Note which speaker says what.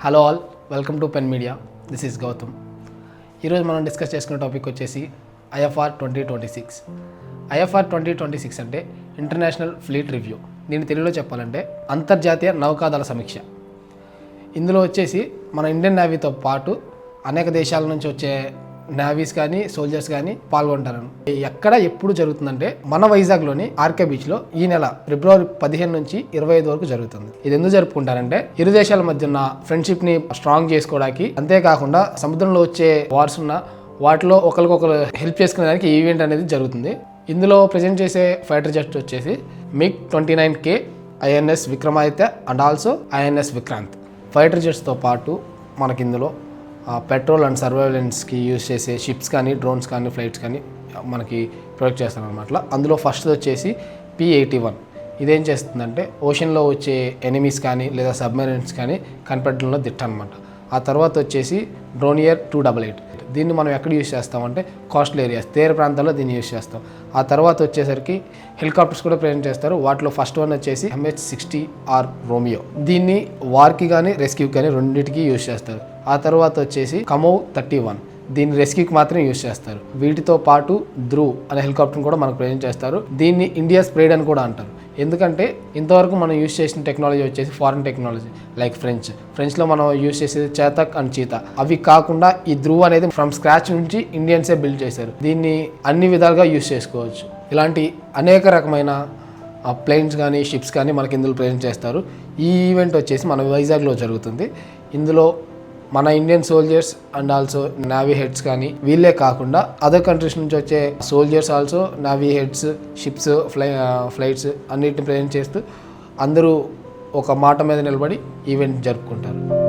Speaker 1: Hello all welcome to pen media this is Gautam ఈరోజు మనం discuss చేసుకునే topic వచ్చేసి IFR twenty twenty six IFR twenty twenty six అంటే international fleet review దీన్ని తెలుగులో చెప్పాలంటే అంతర్జాతీయ నౌకాదళ సమీక్ష. ఇందులో వచ్చేసి మన ఇండియన్ నేవీతో పాటు అనేక దేశాల నుంచి వచ్చే నావీస్ కానీ సోల్జర్స్ కానీ పాల్గొంటారు ఎక్కడ ఎప్పుడు జరుగుతుందంటే మన వైజాగ్లోని ఆర్కే బీచ్లో ఈ నెల ఫిబ్రవరి పదిహేను నుంచి ఇరవై ఐదు వరకు జరుగుతుంది. ఇది ఎందుకు జరుపుకుంటారంటే ఇరు దేశాల మధ్య ఉన్న ఫ్రెండ్షిప్ని స్ట్రాంగ్ చేసుకోవడానికి అంతేకాకుండా సముద్రంలో వచ్చే వార్స్ ఉన్న వాటిలో ఒకరికొకరు హెల్ప్ చేసుకునేదానికి ఈవెంట్ అనేది జరుగుతుంది. ఇందులో ప్రజెంట్ చేసే ఫైటర్ జెట్ వచ్చేసి MiG twenty nine K INS Vikramaditya and also INS Vikrant fighter జెట్స్తో పాటు మనకి ఇందులో పెట్రోల్ అండ్ సర్వైలెన్స్కి యూజ్ చేసే షిప్స్ కానీ డ్రోన్స్ కానీ ఫ్లైట్స్ కానీ మనకి ప్రొడక్ట్ చేస్తారనమాట అందులో ఫస్ట్ వచ్చేసి పి ఎయిటీ వన్ ఇదేం చేస్తుందంటే ఓషన్లో వచ్చే ఎనిమీస్ కానీ లేదా సబ్మెరైన్స్ కానీ కనిపెట్టడంలో దిట్ట అనమాట ఆ తర్వాత వచ్చేసి డ్రోనియర్ టూ డబల్ ఎయిట్ దీన్ని మనం ఎక్కడ యూజ్ చేస్తామంటే కోస్టల్ ఏరియాస్ తీర ప్రాంతాల్లో దీన్ని యూజ్ చేస్తాం. ఆ తర్వాత వచ్చేసరికి హెలికాప్టర్స్ కూడా ప్రజెంట్ చేస్తారు. వాటిలో ఫస్ట్ వన్ వచ్చేసి ఎంహెచ్ సిక్స్టీ ఆర్ రోమియో దీన్ని వార్కి కానీ రెస్క్యూ కానీ రెండింటికి యూజ్ చేస్తారు. ఆ తర్వాత వచ్చేసి కమౌ థర్టీ వన్. దీన్ని రెస్క్యూకి మాత్రమే యూజ్ చేస్తారు. వీటితో పాటు ధ్రువ్ అనే హెలికాప్టర్ని కూడా మనకు ప్రజెంట్ చేస్తారు. దీన్ని ఇండియా స్ప్రేడ్ అని కూడా అంటారు. ఎందుకంటే ఇంతవరకు మనం యూజ్ చేసిన టెక్నాలజీ వచ్చేసి ఫారిన్ టెక్నాలజీ లైక్ ఫ్రెంచ్. ఫ్రెంచ్లో మనం యూజ్ చేసేది చేతక్ అండ్ చీత. అవి కాకుండా ఈ ధ్రువ్ అనేది ఫ్రమ్ స్క్రాచ్ నుంచి ఇండియన్సే బిల్డ్ చేశారు. దీన్ని అన్ని విధాలుగా యూజ్ చేసుకోవచ్చు. ఇలాంటి అనేక రకమైన ప్లేన్స్ కానీ షిప్స్ కానీ మనకి ఇందులో ప్రజెంట్ చేస్తారు. ఈ ఈవెంట్ వచ్చేసి మన వైజాగ్లో జరుగుతుంది. ఇందులో మన Indian soldiers and also navy heads కానీ వీళ్ళే కాకుండా అదర్ కంట్రీస్ నుంచి వచ్చే soldiers also navy heads ships fly flights అన్నిటిని ప్రజెంట్ చేస్తూ అందరూ ఒక మాట మీద నిలబడి ఈవెంట్ జరుపుకుంటారు.